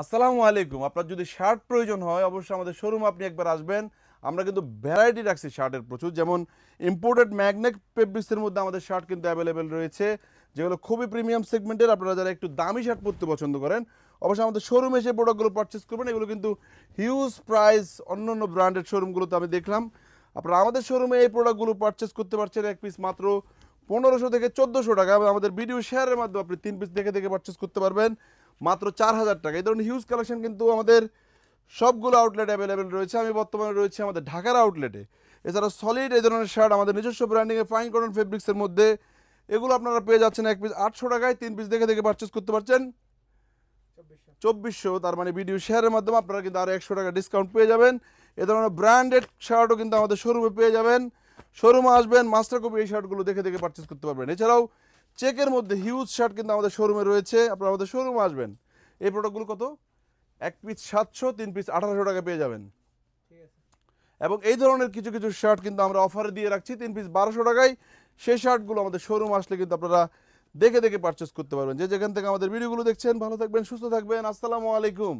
আসসালামু আলাইকুম। আপনার যদি শার্ট প্রয়োজন হয়, অবশ্যই আমাদের শোরুম আপনি একবার আসবেন। আমরা কিন্তু ভ্যারাইটি রাখছি শার্টের প্রচুর। যেমন ইম্পোর্টেড ম্যাগনেট পেব্রিক্সের মধ্যে আমাদের শার্ট কিন্তু অ্যাভেলেবেল রয়েছে, যেগুলো খুবই প্রিমিয়াম সেগমেন্টের আপনারা যারা একটু দামি শার্ট পরতে পছন্দ করেন, অবশ্যই আমাদের শোরুমে এসে প্রোডাক্টগুলো পারচেস করবেন। এগুলো কিন্তু হিউজ প্রাইস অন্য অন্য ব্র্যান্ডের শোরুমগুলোতে আমি দেখলাম। আপনারা আমাদের শোরুমে এই প্রোডাক্টগুলো পারচেস করতে পারছেন এক পিস মাত্র পনেরোশো থেকে চোদ্দোশো টাকা। আমাদের ভিডিও শেয়ারের মাধ্যমে আপনি তিন পিস দেখে দেখে পারচেস করতে পারবেন। মাত্র চার হাজার টাকা। এই ধরনের হিউজ কালেকশন কিন্তু আমাদের সবগুলো আউটলেট অ্যাভেলেবেল রয়েছে। আমি বর্তমানে রয়েছে আমাদের ঢাকার আউটলেটে এছাড়া সলিড এই ধরনের শার্ট আমাদের নিজস্ব ব্র্যান্ডিংয়ে ফাইন কটন ফেব্রিক্সের মধ্যে। এগুলো আপনারা পেয়ে যাচ্ছেন এক পিস আটশো টাকায়, তিন পিস দেখে দেখে পারচেস করতে পারছেন। চব্বিশশো, তার মানে ভিডিও শেয়ারের মাধ্যমে আপনারা কিন্তু আরও একশো টাকা ডিসকাউন্ট পেয়ে যাবেন। এ ধরনের ব্র্যান্ডেড শার্টও কিন্তু আমাদের শোরুমে পেয়ে যাবেন। শোরুমে আসবেন মাস্টার কপি এই শার্টগুলো দেখে দেখে পারচেস করতে পারবেন। এছাড়াও চেকের মধ্যে হিউজ শার্ট কিন্তু আমাদের শোরুমে রয়েছে। আপনারা আমাদের শোরুমে আসবেন। এই প্রোডাক্টগুলো কত? এক পিস সাতশো তিন পিস আঠারোশো টাকা পেয়ে যাবেন। এবং এই ধরনের কিছু কিছু শার্ট কিন্তু আমরা অফারে দিয়ে রাখছি। তিন পিস বারোশো টাকায়। সেই শার্টগুলো আমাদের শোরুম আসলে কিন্তু আপনারা দেখে দেখে পারচেস করতে পারবেন। যে যেখান থেকে আমাদের ভিডিওগুলো দেখছেন ভালো থাকবেন সুস্থ থাকবেন। আসসালামু আলাইকুম।